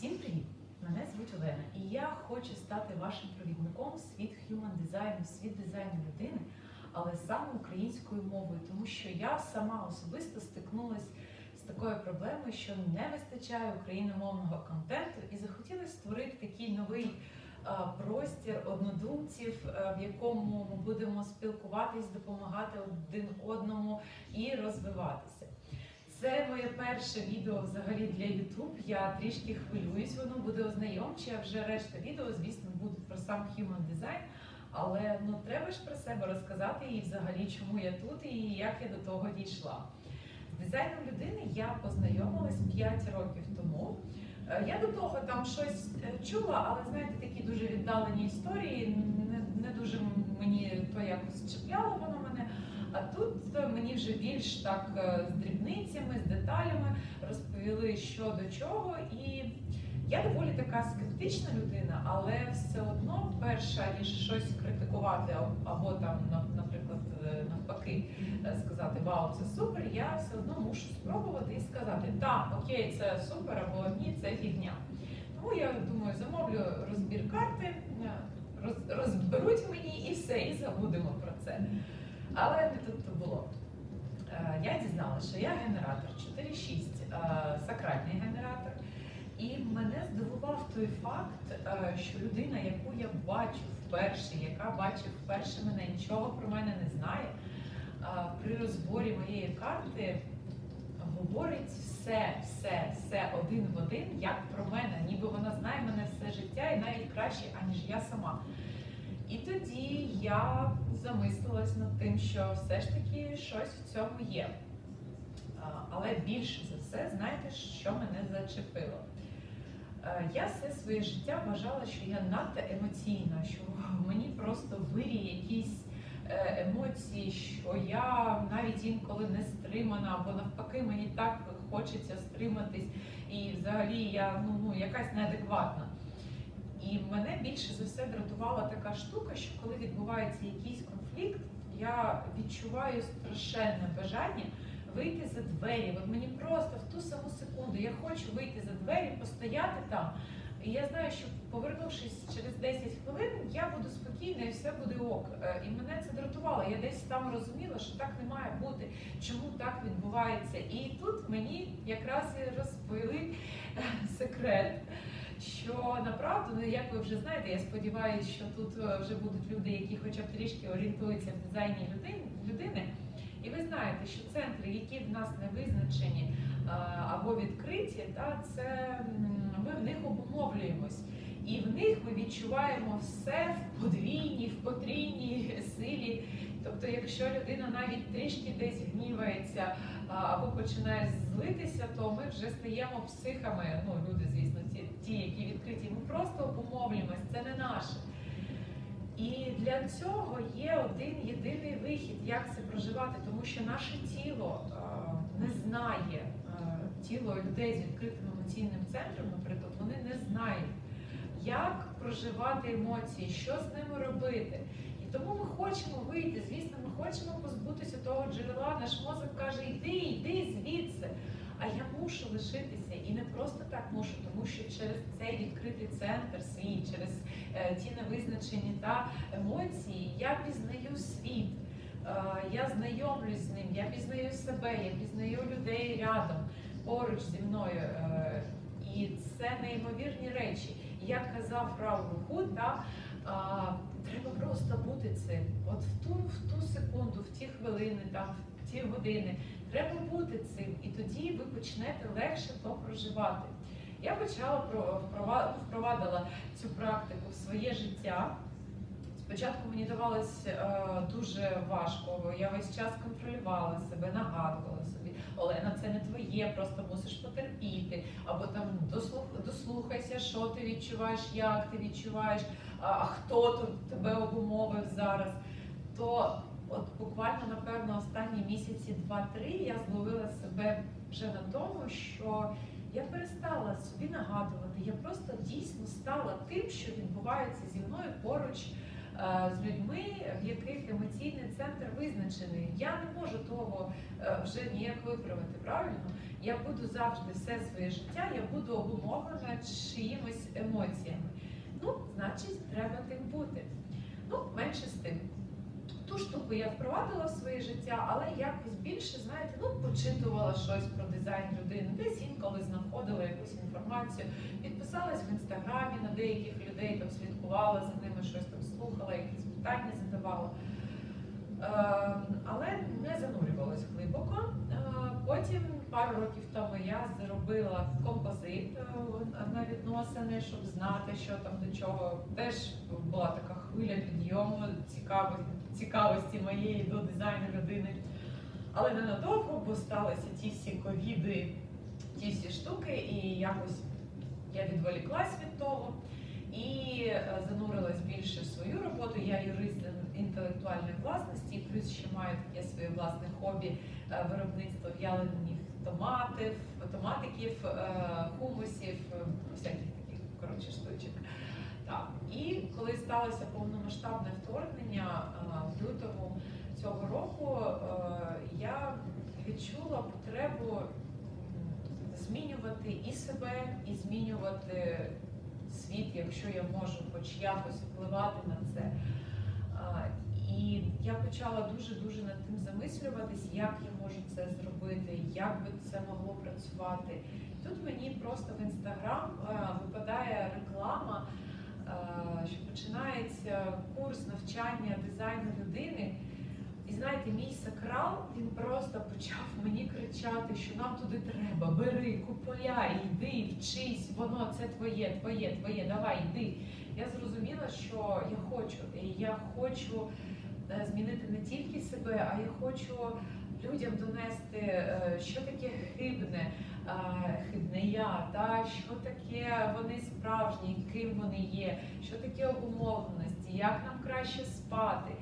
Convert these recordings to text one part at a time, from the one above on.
Всім привіт! Мене звуть Олена, і я хочу стати вашим провідником світ human дизайну, світ дизайну людини, але саме українською мовою, тому що я сама особисто стикнулася з такою проблемою, що не вистачає україномовного контенту, і захотіла створити такий новий простір однодумців, в якому ми будемо спілкуватись, допомагати один одному і розвиватися. Це моє перше відео взагалі для YouTube. Я трішки хвилююсь, воно буде ознайомче. а Вже решта відео, звісно, будуть про сам human design. Але ну треба ж про себе розказати і взагалі, чому я тут і як я до того дійшла. З дизайном людини я познайомилась 5 років тому. Е, Я до того там щось е, чула, але знаєте, такі дуже віддалені історії. Не, не дуже мені то якось чіпляло воно мене. А тут е, мені вже більш так е, з дрібницями, з деталями розповіли, що до чого. І я доволі така скептична людина, але все одно, перша ніж щось критикувати, або там, наприклад, е, навпаки, сказати Вау, це супер, я все одно мушу спробувати і сказати, так, окей, це супер, або ні, це фігня. Тому я думаю, замовлю розбір карти, розберуть мені і все, і забудемо про це. Але не тут було. Е, Я дізналася, що я генератор 4.6, е, сакральний генератор. І мене здивував той факт, е, що людина, яку я бачу вперше, яка бачить вперше мене, нічого про мене не знає, при розборі моєї карти говорить все, все, все один в один, як про мене, ніби вона знає мене все життя і навіть краще, аніж я сама. І тоді я замислилась над тим, що все ж таки щось в цьому є. Але більше за все, знаєте, що мене зачепило? Е, Я все своє життя вважала, що я надто емоційна, що мені просто вирі якісь е, емоції, що я навіть інколи не стримана, або навпаки, мені так хочеться стриматись, і взагалі я ну, ну якась неадекватна. І мене більше за все дратувала така штука, що коли відбувається якийсь конфлікт, я відчуваю страшенне бажання вийти за двері. От мені просто в ту саму секунду я хочу вийти за двері, постояти там. І я знаю, що повернувшись через 10 хвилин, я буду спокійна і все буде ок. Е, І мене це дратувало. Я десь там розуміла, що так не має бути. Чому так відбувається? І тут мені якраз і розповіли е, секрет що направду, ну як ви вже знаєте, я сподіваюся, що тут е, вже будуть люди, які хоча б трішки орієнтуються в дизайні людини. І ви знаєте, що центри, які в нас не визначені е, або відкриті, та це ми в них обумовлюємось. І в них ми відчуваємо все в подвійній, в потрійній силі. Тобто, якщо людина навіть трішки десь гнівається або починає злитися, то ми вже стаємо психами. Ну, люди, звісно, ті, які відкриті. Ми просто обумовлюємось, це не наше. І для цього є один єдиний вихід, як це проживати, тому що наше тіло е, не знає, е, тіло людей з відкритим емоційним центром, наприклад, вони не знають, як проживати емоції, що з ними робити. І тому ми хочемо вийти. Звісно, ми хочемо позбутися того джерела. Наш мозок каже, йди, йди звідси. А я мушу лишитися і не просто так мушу, тому що через цей відкритий центр свій, через е, ті невизначені та емоції, я пізнаю світ. Е, я знайомлюсь з ним, я пізнаю себе, я пізнаю людей рядом, поруч зі мною. Е, і це неймовірні речі. Як казав Рау Руху, та а, треба просто бути цим. От в ту, в ту секунду, в ті хвилини, там в ті години. Треба бути цим, і тоді ви почнете легше то проживати. Я почала впровадила цю практику в своє життя. Спочатку мені давалось е, дуже важко. Я весь час контролювала себе, нагадувала собі, Олена, це не твоє, просто мусиш потерпіти. Або там дослухайся, що ти відчуваєш, як ти відчуваєш, а, хто тут тебе обумовив зараз. То от буквально, напевно, останні місяці два-три я зловила себе вже на тому, що я перестала собі нагадувати. Я просто дійсно стала тим, що відбувається зі мною поруч. е, з людьми, в яких емоційний центр визначений. Я не можу того е, вже ніяк виправити. Правильно, я буду завжди все своє життя, я буду обумовлена чиїмось емоціями. Ну, значить, треба тим бути. Ну, менше з тим. Ту штуку я впровадила в своє життя, але якось більше, знаєте, ну почитувала щось про дизайн людини, десь інколи знаходила якусь інформацію, підписалась в інстаграмі на деяких людей, там слідкувала за ними, щось там слухала, якісь питання задавала. Е, але не занурювалась глибоко. Е, Потім пару років тому я зробила композит е, на відносини, щоб знати, що там до чого. Теж була така хвиля підйому цікавих, цікавості моєї до дизайну людини. Але ненадовго, бо сталися ті всі ковіди, ті всі штуки, і якось я відволіклась від того і е, занурилась більше в свою роботу. Я юрист інтелектуальної власності, плюс ще маю таке своє власне хобі е, виробництво в'ялених томатів, томатиків, е, хумусів, всяких таких коротше штучок. Так. І коли сталося повномасштабне вторгнення е, в лютому цього року, е, я відчула потребу змінювати і себе, і змінювати світ, якщо я можу хоч якось впливати на це. І я почала дуже дуже над тим замислюватись, як я можу це зробити, як би це могло працювати. Тут мені просто в курс навчання дизайну людини. І знаєте, мій сакрал він просто почав мені кричати, що нам туди треба, бери, купуляй, йди, вчись, воно це твоє, твоє, твоє, давай, йди. Я зрозуміла, що я хочу. І я хочу е, змінити не тільки себе, а я хочу людям донести, е, що таке хибне, хибне я, та що таке вони справжні, ким вони є, що таке обумовленості, як нам краще спати.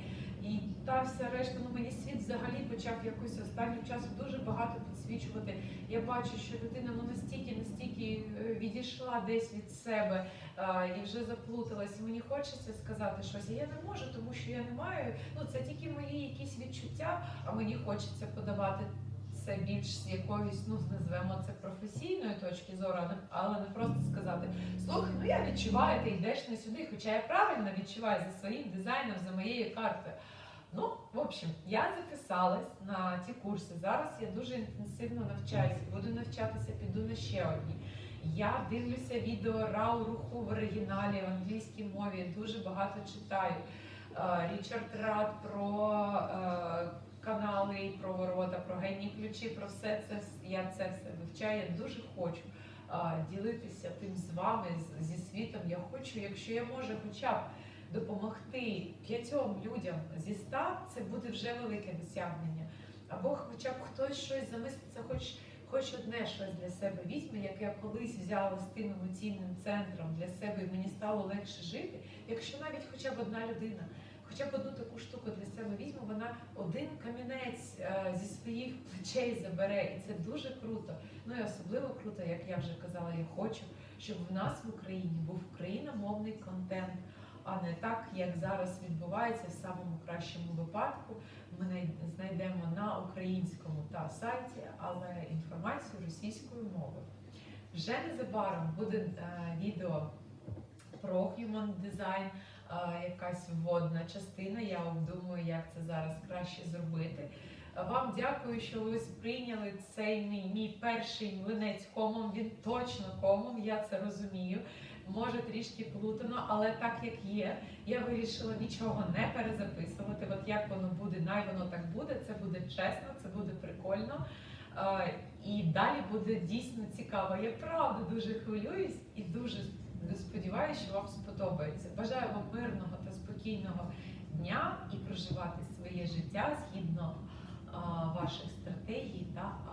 І та вся решта, ну мені світ взагалі почав якось останнім часом дуже багато підсвічувати. Я бачу, що людина ну настільки, настільки е, відійшла десь від себе а, і вже заплуталась. І мені хочеться сказати щось. Я не можу, тому що я не маю. Ну це тільки мої якісь відчуття, а мені хочеться подавати. Це більш з якоїсь, ну назвемо це професійної точки зору, але не просто сказати слухай, ну я відчуваю, ти йдеш не сюди, хоча я правильно відчуваю за своїм дизайном, за моєю картою. Ну, в общем, я записалась на ті курси. Зараз я дуже інтенсивно навчаюся, буду навчатися, піду на ще одні. Я дивлюся відео Рау руху в оригіналі в англійській мові, дуже багато читаю. Е, Річард Рад про канали, про ворота, про генні ключі, про все це я це все вивчаю. Я дуже хочу е, ділитися тим з вами, з- зі світом. Я хочу, якщо я можу, хоча б допомогти п'ятьом людям зі ста, це буде вже велике досягнення. Або хоча б хтось щось замислиться, хоч, хоч одне щось для себе візьме, як я колись взяла з тим емоційним центром для себе, і мені стало легше жити. Якщо навіть хоча б одна людина, хоча б одну таку штуку для себе візьме, вона один камінець е, зі своїх плечей забере, і це дуже круто. Ну і особливо круто, як я вже казала, я хочу, щоб в нас в Україні був україномовний контент а не так, як зараз відбувається в самому кращому випадку. Ми знайдемо на українському та сайті, але інформацію російською мовою. Вже незабаром буде е, відео про human design, якась вводна частина. Я обдумую, як це зараз краще зробити. Е, Вам дякую, що ви сприйняли цей мій, мій перший млинець комом. Він точно комом, я це розумію. Може трішки плутано, але так як є, я вирішила нічого не перезаписувати. От як воно буде, най воно так буде. Це буде чесно, це буде прикольно. Е, І далі буде дійсно цікаво. Я правда дуже хвилююсь і дуже сподіваюся, що вам сподобається. Бажаю вам мирного та спокійного дня і проживати своє життя згідно ваших стратегій та.